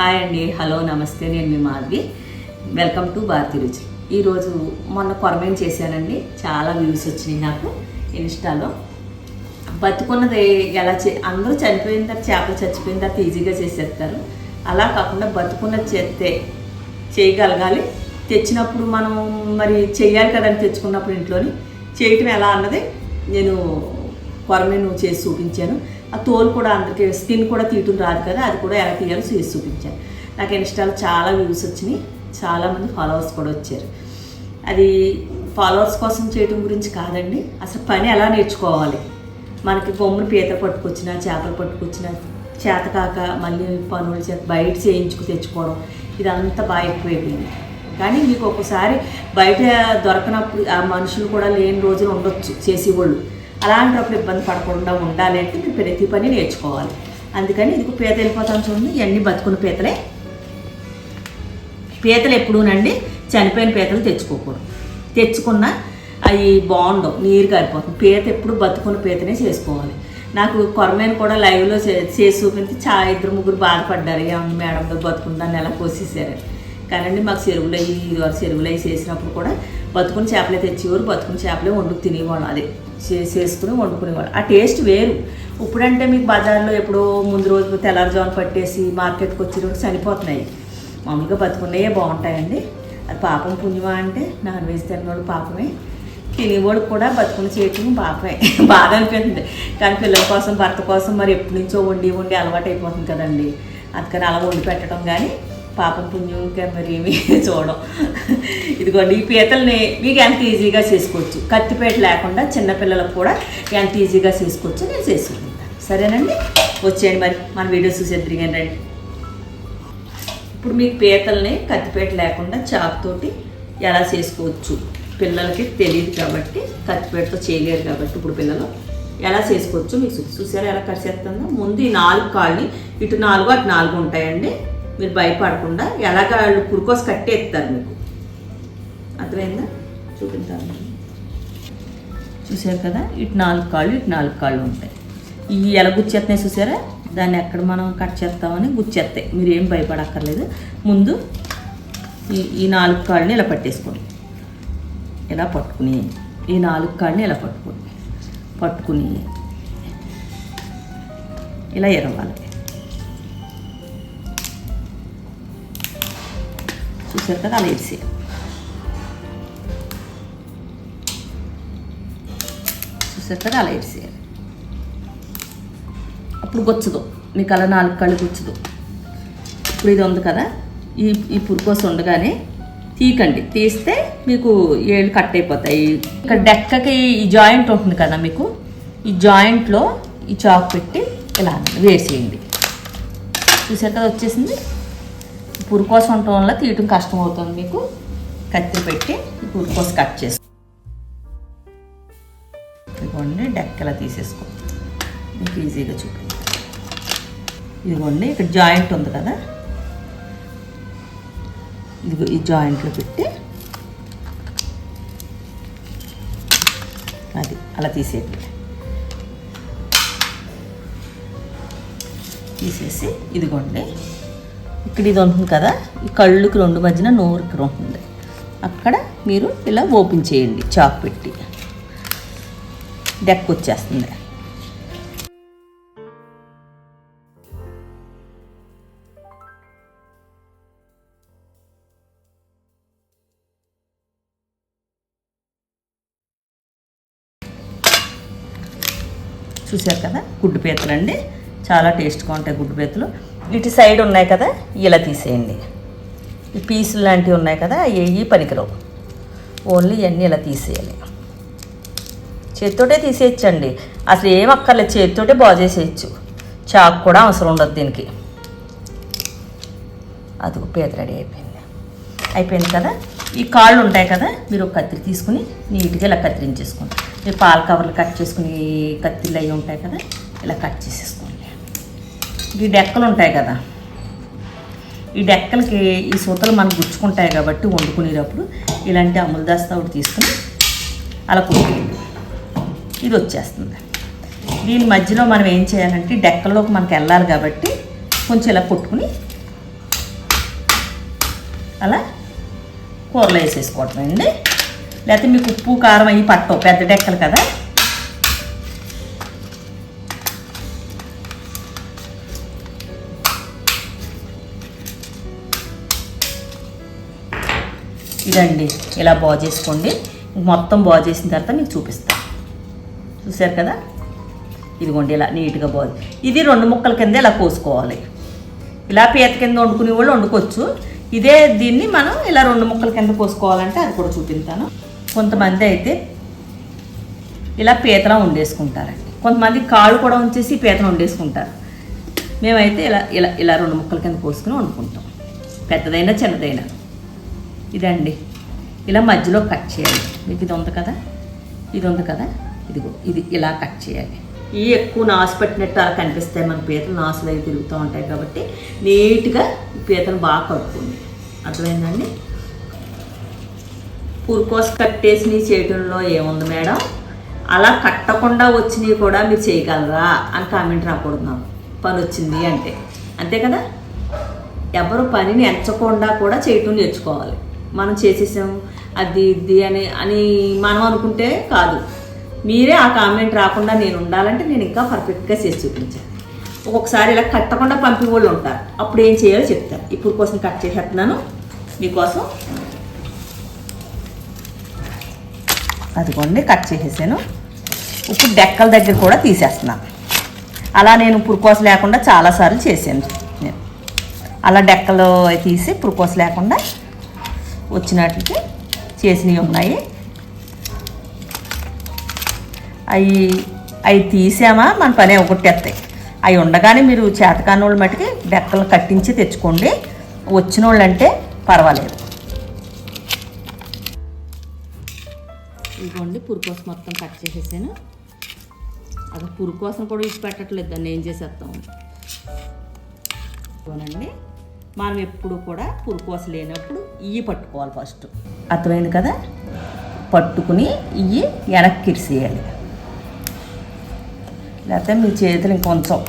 Hi అండి hello నమస్తే నేను మీ మాధవి. వెల్కమ్ టు భారతీ రుచి ఈరోజు మొన్న కొరమేం చేశానండి చాలా వ్యూస్ వచ్చినాయి నాకు ఇన్స్టాలో బతుకున్నది ఎలా చే అందరూ చనిపోయిన తర్వాత చేపలు చచ్చిపోయిన తర్వాత ఈజీగా చేసేస్తారు. అలా కాకుండా బతుకున్నది చేస్తే చేయగలగాలి. తెచ్చినప్పుడు మనం మరి చెయ్యాలి కదని తెచ్చుకున్నప్పుడు ఇంట్లోని. చేయటం ఎలా అన్నది నేను కొరమేను చేసి చూపించాను. ఆ తోలు కూడా అందరికీ స్కిన్ కూడా తీయటం రాదు కదా అది కూడా ఎలా తీయాలో చేసి చూపించాను నాకు ఇన్స్టాలో చాలా వ్యూస్ వచ్చినాయి చాలామంది ఫాలోవర్స్ కూడా వచ్చారు. అది ఫాలోవర్స్ కోసం చేయటం గురించి కాదండి అసలు పని ఎలా నేర్చుకోవాలి? మనకి బొమ్మను పీత పట్టుకొచ్చినా చేపలు పట్టుకొచ్చినా చేత కాక మళ్ళీ పనులు చేత బయట చేయించుకు తెచ్చుకోవడం ఇదంతా బాగా ఎక్కువైపోయింది. కానీ మీకు ఒక్కసారి బయట దొరకనప్పుడు ఆ మనుషులు కూడా లేని రోజులు ఉండొచ్చు చేసేవాళ్ళు. అలాంటప్పుడు ఇబ్బంది పడకుండా ఉండాలి అంటే మీరు ప్రతి పని నేర్చుకోవాలి. అందుకని ఇది పీత వెళ్ళిపోతాం చూడండి ఇవన్నీ బతుకున్న పీతలే. పీతలు ఎప్పుడూనండి చనిపోయిన పీతలు తెచ్చుకోకూడదు. తెచ్చుకున్న అవి బాగుండవు నీరు కారిపోతుంది. పీత ఎప్పుడు బతుకున్న పీతనే చేసుకోవాలి. నాకు కొరమేను కూడా లైవ్లో చేసి చూపించి చా ఇద్దరు ముగ్గురు బాధపడ్డారు. ఏమన్నా మేడంతో బతుకుందాన్ని ఎలా కోసేసారు కానండి మాకు చెరువులు అయ్యి ఇదివరకు చెరువులు అయ్యి చేసినప్పుడు కూడా బతుకుని చేపలే తెచ్చేవారు బతుకుని చేపలే వండుకు తినేవాళ్ళం అదే. చే- చేసుకుని వండుకునేవాళ్ళు. ఆ టేస్ట్ వేరు. ఇప్పుడంటే మీకు బజార్లో ఎప్పుడో ముందు రోజు తెల్లారుజామున పట్టేసి మార్కెట్కి వచ్చేటప్పుడు చనిపోతున్నాయి. మామూలుగా బతుకున్నాయే బాగుంటాయండి. అది పాపం పుణ్యమా అంటే నాన్ వెజ్ తినేవాడు పాపమే. తినేవాడు కూడా బతుకుని చేయటం పాపమే. బాధ అనిపిస్తుంది. కానీ పిల్లల కోసం భర్త కోసం మరి ఎప్పటి నుంచో వండి వండి అలవాటు అయిపోతుంది కదండి. అందుకని అలా వండి పెట్టడం కానీ పాపం పుణ్యం ఇంకా మరి ఏమి చూడడం ఇదిగోండి ఈ పీతల్ని మీకు ఎంత ఈజీగా చేసుకోవచ్చు. కత్తిపేట లేకుండా చిన్నపిల్లలకు కూడా ఎంత ఈజీగా చేసుకోవచ్చు నేను చేసుకుంటాను. సరేనండి? వచ్చేయండి మరి మన వీడియోస్ చూసేద్దరు రండి. ఇప్పుడు మీకు పీతల్ని కత్తిపేట లేకుండా చాకుతోటి ఎలా చేసుకోవచ్చు? పిల్లలకి తెలియదు కాబట్టి కత్తిపేటతో చేయలేరు కాబట్టి ఇప్పుడు పిల్లలు ఎలా చేసుకోవచ్చు? మీకు చూసారా ఎలా కట్ చేస్తుందో? ముందు ఈ నాలుగు కాళ్ళని ఇటు నాలుగు అటు నాలుగు ఉంటాయండి. మీరు భయపడకుండా ఎలాగ వాళ్ళు కురుకోసి కట్టేస్తారు మీకు. అర్థమైందా? చూపించాలి. చూసారు కదా? ఇటు నాలుగు కాళ్ళు ఇటు నాలుగు కాళ్ళు ఉంటాయి. ఇవి ఎలా గుచ్చేస్తున్నాయి చూసారా? దాన్ని ఎక్కడ మనం కట్ చేస్తామని గుచ్చేస్తాయి. మీరు ఏం భయపడక్కర్లేదు. ముందు ఈ ఈ నాలుగు కాళ్ళని ఇలా పట్టేసుకోండి. ఇలా పట్టుకుని ఈ నాలుగు కాళ్ళని ఇలా పట్టుకోండి. పట్టుకుని ఇలా ఎరవాలి. చూసారు కదా అలా వేసేయాలి చూసారు కదా అలా వేసేయాలి అప్పుడు గుచ్చదు. మీకు అలా నాలుగు కళ్ళు గుచ్చదు. ఇప్పుడు ఇది ఉంది కదా? ఈ ఈ పురుకోస ఉండగానే తీకండి తీస్తే మీకు ఏళ్ళు కట్ అయిపోతాయి. ఇక్కడ డెక్కకి ఈ జాయింట్ ఉంటుంది కదా మీకు? ఈ జాయింట్లో ఈ చాక్ పెట్టి ఇలా వేసేయండి. చూసారు కదా వచ్చేసింది? పురుకోస ఉండటం వల్ల తీయటం కష్టం అవుతుంది మీకు. కత్తి పెట్టి ఈ పురుకోస కట్ చేసుకో ఇదిగోండి డెక్కలా తీసేసుకో. మీకు ఈజీగా చూపి ఇదిగోండి ఇక్కడ జాయింట్ ఉంది కదా. ఇదిగో ఈ జాయింట్లో పెట్టి అది అలా తీసేయండి. తీసేసి ఇదిగోండి. ఇక్కడ ఇది ఉంటుంది కదా? ఈ కళ్ళుకి రెండు మధ్యన నోరుకి ఉంటుంది అక్కడ మీరు ఇలా ఓపెన్ చేయండి చాక్ పెట్టి. డెక్ వచ్చేస్తుంది చూశారు కదా? గుడ్డు పీతలు అండి చాలా టేస్ట్గా ఉంటాయి గుడ్డు పీతలు. ఇటు సైడ్ ఉన్నాయి కదా ఇలా తీసేయండి. ఈ పీసులు లాంటివి ఉన్నాయి కదా అవి పనికిరావు. ఓన్లీ ఇవన్నీ ఇలా తీసేయాలి. చేతితోటే తీసేయచ్చండి. అసలు ఏం అక్కర్లేదు చేతితోటే బాగు చేసేయచ్చు. చాకు కూడా అవసరం ఉండదు దీనికి. అది పేద రెడీ అయిపోయింది. అయిపోయింది కదా? ఈ కాళ్ళు ఉంటాయి కదా మీరు ఒక కత్తిరి తీసుకుని నీట్గా ఇలా కత్తిరించేసుకోండి. మీరు పాల కవర్లు కట్ చేసుకుని కత్తిలు అవి ఉంటాయి కదా ఇలా కట్ చేసేసుకోండి. ఈ డెక్కలు ఉంటాయి కదా. ఈ డెక్కలకి ఈ సూతలు మనకు గుచ్చుకుంటాయి కాబట్టి వండుకునేటప్పుడు ఇలాంటి అమలు దాస్తా ఒకటి తీసుకుని అలా కుట్టేయండి ఇది వచ్చేస్తుంది. దీని మధ్యలో మనం ఏం చేయాలంటే డెక్కల్లోకి మనకి వెళ్ళాలి కాబట్టి కొంచెం ఇలా కొట్టుకుని అలా కూరలో వేసేసుకోవటం అండి. లేకపోతే మీకు ఉప్పు కారం అవి పట్టవు. పెద్ద డెక్కలు కదా. ఇదండి. ఇలా బాగు చేసుకోండి. మొత్తం బాగు చేసిన తర్వాత మీకు చూపిస్తాను చూశారు కదా? ఇదిగోండి ఇలా నీట్గా బాగు. ఇది రెండు ముక్కల కింద ఇలా కోసుకోవాలి. ఇలా పీత కింద వండుకునే వాళ్ళు వండుకోవచ్చు. ఇదే దీన్ని మనం ఇలా రెండు ముక్కల కింద కోసుకోవాలంటే అది కూడా చూపిస్తాను. కొంతమంది అయితే ఇలా పీతలా వండేసుకుంటారండి. కొంతమంది కాళ్ళు కూడా ఉంచేసి పీతను వండేసుకుంటారు. మేమైతే ఇలా ఇలా ఇలా రెండు ముక్కల కింద కోసుకుని వండుకుంటాం. పెద్దదైనా చిన్నదైనా. ఇదండి. ఇలా మధ్యలో కట్ చేయాలి. మీకు ఇది ఉంది కదా? ఇది ఉంది కదా? ఇదిగో ఇది ఇలా కట్ చేయాలి. ఈ ఎక్కువ నాసు పట్టినట్టు అలా కనిపిస్తాయి మన పీతలు. నాసులు అవి తిరుగుతూ ఉంటాయి కాబట్టి నీట్గా పీతలు పీతను బాగా కట్టుకోండి అర్థమైందండి? పురుకోస కట్టేసి చేయడంలో ఏముంది మేడం? అలా కట్టకుండా వచ్చినవి కూడా మీరు చేయగలరా అని కామెంట్ రాకూడదు నాకు. పని వచ్చింది అంటే. అంతే కదా? ఎవరు పనిని ఎంచకుండా కూడా చేయటం నేర్చుకోవాలి. మనం చేసేసాం అది ఇది అని అని మనం అనుకుంటే కాదు. మీరే ఆ కామెంట్ రాకుండా నేను ఉండాలంటే నేను ఇంకా పర్ఫెక్ట్గా చేసి చూపించాను. ఒక్కొక్కసారి ఇలా కట్టకుండా పంపే వాళ్ళు ఉంటారు. అప్పుడు ఏం చేయాలో చెప్తాను ఇప్పుడు కోసం కట్ చేసేస్తున్నాను. మీకోసం అదిగోండి కట్ చేసేసాను. ఇప్పుడు డెక్కల దగ్గర కూడా తీసేస్తున్నాను. అలా నేను పురుకోస లేకుండా చాలాసార్లు చేశాను. నేను అలా డెక్కలు తీసి పురుకోస లేకుండా వచ్చినట్లకి చేసినవి ఉన్నాయి. అవి అవి తీసామా? మన పని ఒకటేస్తాయి అవి ఉండగానే మీరు చేతకాని వాళ్ళ మటుకి డెక్కలు కట్టించి తెచ్చుకోండి. వచ్చిన వాళ్ళు అంటే పర్వాలేదు. ఇదిగోండి పురుకోసం మొత్తం కట్ చేసేసాను. అసలు పురుకోసం కూడా ఇచ్చి పెట్టట్లేదు దాన్ని ఏం చేసేస్తాం? అవునండి మనం ఎప్పుడు కూడా పురుకోస లేనప్పుడు ఇయ్యి పట్టుకోవాలి ఫస్ట్. అర్థమైంది కదా? పట్టుకుని ఇయ్యి వెనక్కి ఇరిసేయాలి. లేకపోతే మీ చేతులు ఇంకొంచెం.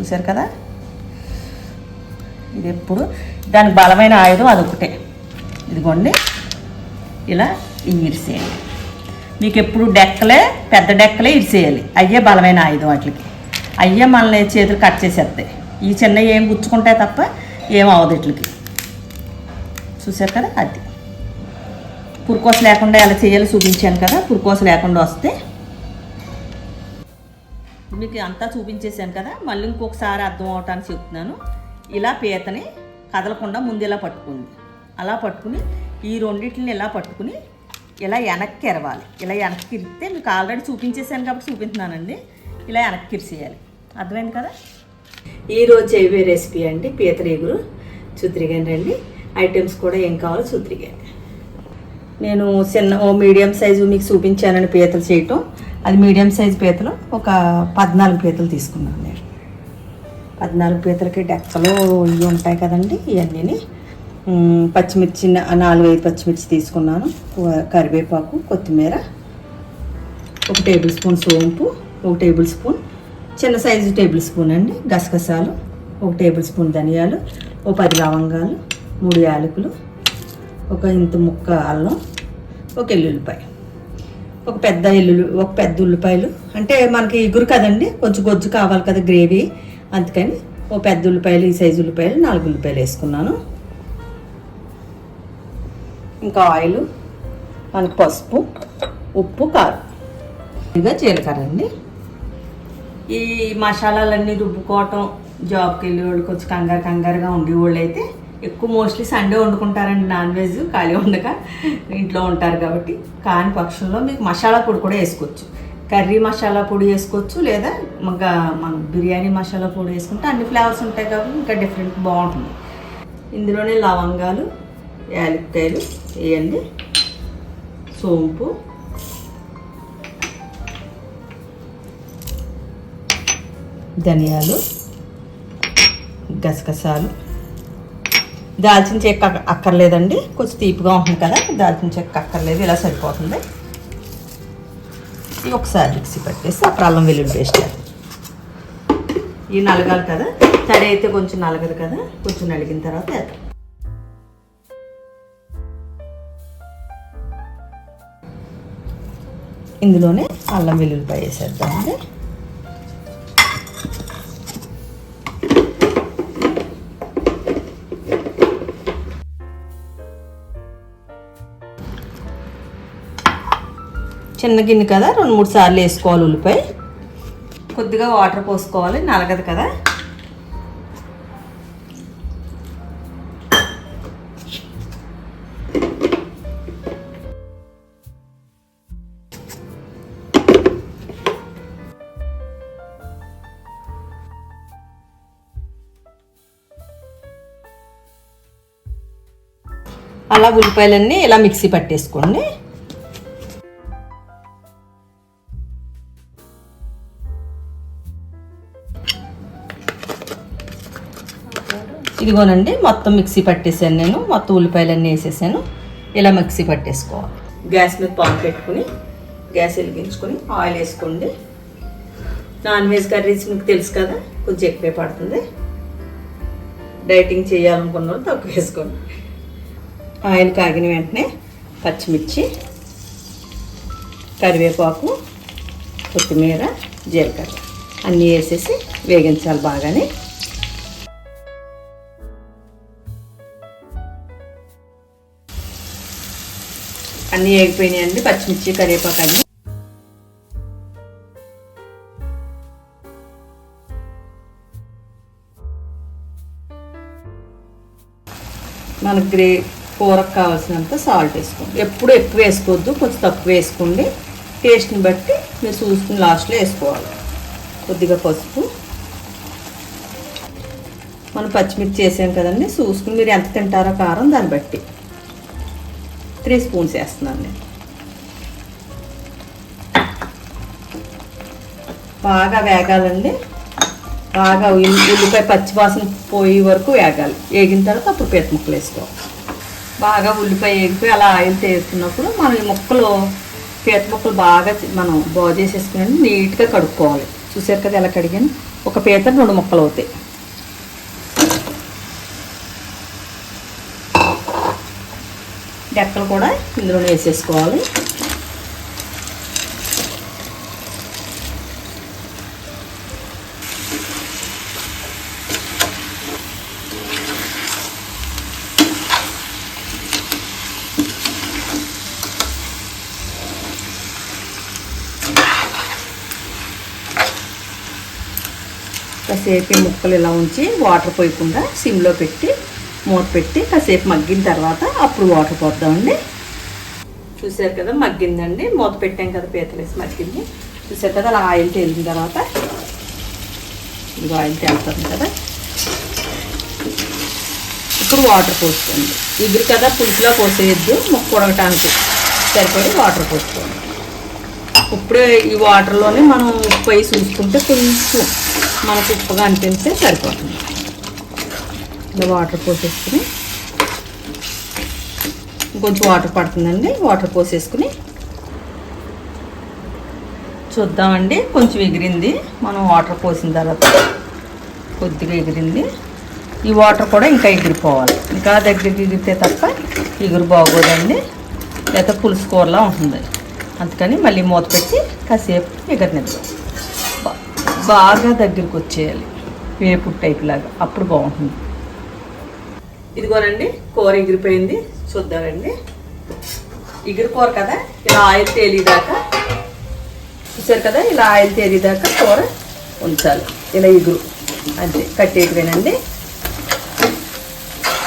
చూశారు కదా? ఇది ఎప్పుడు? దాని బలమైన ఆయుధం అదొకటే ఇదిగోండి. ఇలా ఇవి ఇరిసేయాలి. మీకు ఎప్పుడు డెక్కలే పెద్ద డెక్కలే ఇరిసేయాలి. అయ్యే బలమైన ఆయుధం వాటికి. అయ్యే మనల్ని చేతులు కట్ చేసేస్తాయి. ఈ చిన్న ఏం గుచ్చుకుంటాయి తప్ప ఏం అవ్వదు ఇట్లకి. చూసారు కదా అది. పురుకోస లేకుండా ఎలా చేయాలో చూపించాను కదా పురుకోస లేకుండా వస్తే. మీకు అంతా చూపించేశాను కదా మళ్ళీ ఇంకొకసారి అర్థం అవటానికి చెప్తున్నాను. ఇలా పీతని కదలకుండా ముందు ఇలా పట్టుకుంది అలా పట్టుకుని ఈ రెండింటిని ఇలా పట్టుకుని ఇలా వెనక్కి ఎరవాలి. ఇలా వెనక్కి ఇరిస్తే మీకు ఆల్రెడీ చూపించేశాను కాబట్టి చూపించినానండి. ఇలా వెనక్కి ఇరిసేయాలి. అర్థమైంది కదా? ఈరోజు చేయబోయే రెసిపీ అండి? పీతరేగురు చూద్దిరిగాను రండి. ఐటమ్స్ కూడా ఏం కావాలో చూద్దిరిగాను నేను చిన్న ఓ మీడియం సైజు మీకు చూపించానని పీతలు చేయటం. అది మీడియం సైజు పీతలు ఒక పద్నాలుగు పీతలు తీసుకున్నాను నేను. పద్నాలుగు పీతలకి డెక్కలు ఇవి ఉంటాయి కదండి ఇవన్నీ పచ్చిమిర్చి నాలుగు ఐదు పచ్చిమిర్చి తీసుకున్నాను. కరివేపాకు కొత్తిమీర ఒక టేబుల్ స్పూన్ సోంపు ఒక టేబుల్ స్పూన్ చిన్న సైజు టేబుల్ స్పూన్ అండి గసగసాలు ఒక టేబుల్ స్పూన్ ధనియాలు ఒక పది లవంగాలు మూడు యాలకులు ఒక ఇంత ముక్క అల్లం ఒక ఎల్లుల్లిపాయ. ఒక పెద్ద ఎల్లుల్లి ఒక పెద్ద ఉల్లిపాయలు. అంటే మనకి ఇగురు కదండి కొంచెం గొజ్జు కావాలి కదా గ్రేవీ. అందుకని ఓ పెద్ద ఉల్లిపాయలు ఈ సైజు ఉల్లిపాయలు నాలుగు ఉల్లిపాయలు వేసుకున్నాను. ఇంకా ఆయిల్ మనకి పసుపు ఉప్పు కారం. ఇదిగా జీలకర్ర అండి. ఈ మసాలాలన్నీ రుబ్బుకోవటం జాబ్కి వెళ్ళేవాళ్ళు కొంచెం కంగారు కంగారుగా ఉండేవాళ్ళు అయితే ఎక్కువ మోస్ట్లీ సండే వండుకుంటారండి నాన్ వెజ్ ఖాళీ ఉండక. ఇంట్లో ఉంటారు కాబట్టి కాని పక్షంలో మీకు మసాలా పొడి కూడా వేసుకోవచ్చు. కర్రీ మసాలా పొడి వేసుకోవచ్చు లేదా ఇంకా మన బిర్యానీ మసాలా పొడి వేసుకుంటే అన్ని ఫ్లేవర్స్ ఉంటాయి కాబట్టి ఇంకా డిఫరెంట్ బాగుంటుంది. ఇందులోనే లవంగాలు యాలక్కాయలు వేయండి. సోంపు ధనియాలు గసగసాలు. దాల్చిన చెక్క అక్కర్లేదండి. కొంచెం తీపిగా ఉంటుంది కదా దాల్చిన చెక్క అక్కర్లేదు. ఇలా సరిపోతుంది. ఇది ఒకసారి మిక్సీ పట్టేసి అప్పుడు అల్లం వెల్లుల్లి పేస్ట్ ఇది నలగాలి కదా. తడి అయితే కొంచెం నలగదు కదా. కొంచెం నలిగిన తర్వాత ఇందులోనే అల్లం వెల్లుల్లిపాయ వేసేద్దామండి. చిన్న గిన్నె కదా రెండు మూడు సార్లు వేసుకోవాలి ఉల్లిపాయ. కొద్దిగా వాటర్ పోసుకోవాలి నలగదు కదా. అలా ఉల్లిపాయలన్నీ ఇలా మిక్సీ పట్టేసుకోండి. ఇదిగోనండి మొత్తం మిక్సీ పట్టేసాను నేను. మొత్తం ఉల్లిపాయలన్నీ వేసేసాను. ఇలా మిక్సీ పట్టేసుకోవాలి. గ్యాస్ మీద పాన్ పెట్టుకుని గ్యాస్ వెలిగించుకొని ఆయిల్ వేసుకోండి. నాన్ వెజ్ కర్రీస్ మీకు తెలుసు కదా కొంచెం ఎక్కువే పడుతుంది. డైటింగ్ చేయాలనుకున్న వాళ్ళు తక్కువ వేసుకోండి. ఆయిల్ కాగిన వెంటనే పచ్చిమిర్చి కరివేపాకు కొత్తిమీర జీలకర్ర అన్నీ వేసేసి వేగించాలి బాగానే. అన్నీ వేగిపోయినాయండి పచ్చిమిర్చి కరివేపాకు అన్నీ మనకు గ్రే కూరకు కావాల్సినంత సాల్ట్ వేసుకోండి. ఎప్పుడు ఎక్కువ వేసుకోవద్దు కొంచెం తక్కువ వేసుకోండి. టేస్ట్ని బట్టి మీరు చూసుకుని లాస్ట్లో వేసుకోవాలి. కొద్దిగా పసుపు. మనం పచ్చిమిర్చి వేసాం కదండి చూసుకుని మీరు ఎంత తింటారో కారం దాన్ని బట్టి. త్రీ స్పూన్స్ వేస్తున్నాను నేను బాగా వేగాలండి బాగా ఉల్లిపాయ పచ్చివాసన పోయే వరకు వేగాలి వేగిన తర్వాత అప్పుడు పీత ముక్కలు వేసుకోవాలి బాగా ఉల్లిపాయ వేగిపోయి అలా ఆయిల్ తేస్తున్నప్పుడు మనం ఈ ముక్కలు పీత ముక్కలు బాగా మనం బాగు చేసేసుకుని నీట్గా కడుక్కోవాలి చూసారు కదా ఎలా కడిగాను ఒక పీత రెండు ముక్కలు అవుతాయి డెక్కలు కూడా ఇందులోనే వేసేసుకోవాలి. కాసేపు ముక్కలు ఇలా ఉంచి వాటర్ పోయకుండా సిమ్లో పెట్టి మూత పెట్టి కాసేపు మగ్గిన తర్వాత అప్పుడు వాటర్ పోద్దామండి. చూసారు కదా మగ్గిందండి. మూత పెట్టాం కదా పీతలేసి మగ్గింది. చూసారు కదా అలా ఆయిల్ తేలిన తర్వాత ఇది ఆయిల్ తేలుతుంది కదా. ఇప్పుడు వాటర్ పోసుకోండి. ఇగురు కదా పులుసులో పోసేయద్దు. ముక్క ఉడకటానికి సరిపడి వాటర్ పోసుకోండి. ఇప్పుడే ఈ వాటర్లోనే మనం ఉప్పు అయి చూసుకుంటే కొంచెం మనకు ఉప్పుగా అనిపిస్తే సరిపోతుంది. ఇలా వాటర్ పోసేసుకుని కొంచెం వాటర్ పడుతుందండి వాటర్ పోసేసుకుని చూద్దామండి. కొంచెం ఎగిరింది మనం వాటర్ పోసిన తర్వాత కొద్దిగా ఎగిరింది. ఈ వాటర్ కూడా ఇంకా ఎగిరిపోవాలి. ఇంకా దగ్గరికి ఎగిరితే తప్ప ఎగురు బాగోదండి. లేకపోతే పులుసు కూరలా ఉంటుంది. అందుకని మళ్ళీ మూత పెట్టి కాసేపు ఎగరనిద్దాం బాగా దగ్గరికి వచ్చేయాలి. వేపుడు టైప్ లాగా. అప్పుడు బాగుంటుంది. ఇదిగోనండి కూర ఎగిరిపోయింది. చూద్దామండి. ఎగిరి కూర కదా? ఇలా ఆయిల్ తేలిదాకా. చూసారు కదా? ఇలా ఆయిల్ తేలిదాకా కూర ఉంచాలి. ఇలా ఎగురు. అంతే కట్టేయటమేనండి.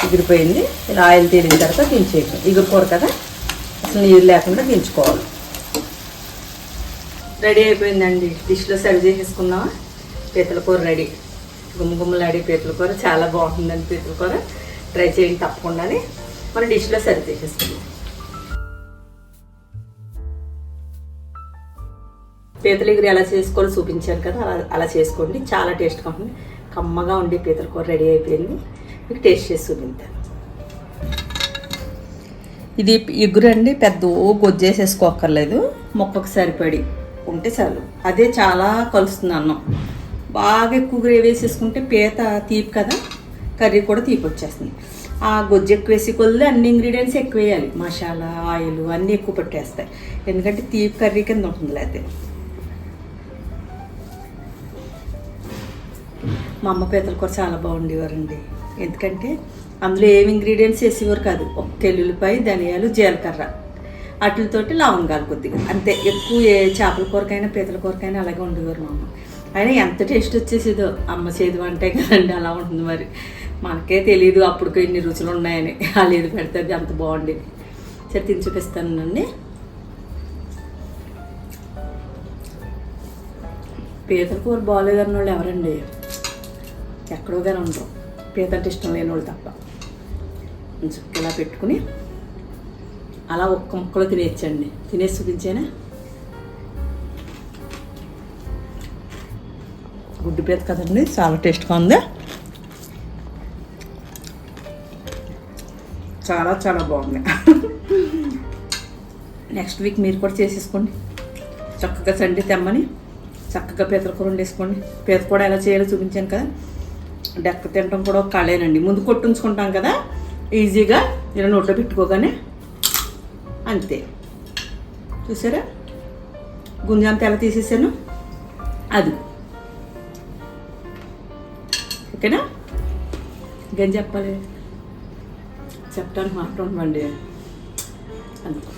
ఎగిరిపోయింది. ఇలా ఆయిల్ తేలిన తర్వాత దించేయటం. ఎగురు కూర కదా? అసలు నీరు లేకుండా దించుకోవాలి. రెడీ అయిపోయిందండి. డిష్లో సర్వ్ చేసేసుకుందామా? పీతల కూర రెడీ. గుమ్మగుమ్మలాడే పీతల కూర. చాలా బాగుందండి పీతల కూర. ట్రై చేయండి తప్పకుండానే. మనం డిష్లో సర్వ్ చేసేసుకుందాం. పీతల ఎగురు ఎలా చేసుకోవాలో చూపించాను కదా అలా అలా చేసుకోండి. చాలా టేస్ట్గా ఉంటుంది. కమ్మగా ఉండే పీతల కూర రెడీ అయిపోయింది. మీకు టేస్ట్ చేసి చూపించాను ఇది ఎగురు అండి పెద్ద గొజ్జేసేసుకోక్కర్లేదు. మొక్కకు సరిపడి ఉంటే చాలు. అదే చాలా కలుస్తుంది అన్నం. బాగా ఎక్కువ గ్రేవీ వేసేసుకుంటే పీత తీపి కదా. కర్రీ కూడా తీపొచ్చేస్తుంది. ఆ గొజ్జు ఎక్కువ వేసి కొద్ది అన్ని ఇంగ్రీడియంట్స్ ఎక్కువ వేయాలి మసాలా ఆయిల్ అన్నీ ఎక్కువ పట్టేస్తాయి. ఎందుకంటే తీపి కర్రీ కింద ఉంటుంది లేకపోతే మా అమ్మ పీతల కూర చాలా బాగుండేవారండి. ఎందుకంటే అందులో ఏమి ఇంగ్రీడియంట్స్ వేసేవారు కాదు. ఒక్క ఎల్లుల్లిపాయ ధనియాలు జీలకర్ర. వాటితోటి లవంగాలు కొద్దిగా. అంతే. ఎక్కువ ఏ చేపల కూరకైనా పీతల కూరకైనా అలాగే ఉండేవారు మా అమ్మ. అయినా ఎంత టేస్ట్ వచ్చేసేదో. అమ్మ చేతి అంటే కదండి అలా ఉంటుంది మరి. మనకే తెలియదు అప్పుడు ఎన్ని రుచులు ఉన్నాయని వాళ్ళు ఏది పెడితే అది అంత బాగుండేది సరే తిని చూపిస్తానండి పీతల కూర బాగాలేదన్న వాళ్ళు ఎవరండి? ఎక్కడో కానీ ఉండరు. పీత అంటే ఇష్టం లేని వాళ్ళు తప్ప. ఇలా పెట్టుకుని అలా ఒక్క ముక్కలో తినేయచ్చండి. తినేసి చూపించేనా? గుడ్డు పీత కదండి చాలా టేస్ట్గా ఉంది? చాలా చాలా బాగుంది. నెక్స్ట్ వీక్ మీరు కూడా చేసేసుకోండి. చక్కగా చండి తెమ్మని చక్కగా పీతల కూర వండేసుకోండి. పీత కూడా ఎలా చేయాలో చూపించాను కదా. డెక్క తినడం కూడా ఒక కళేనండి. ముందు కొట్టుంచుకుంటాం కదా. ఈజీగా ఇలా నోట్లో పెట్టుకోగానే అంతే. చూసారా? గుంజంతా ఎలా తీసేసాను. అది. ఓకేనా? ఇంకేం చెప్పాలి చెప్పడానికి మాత్రం ఉండమండి అందుకు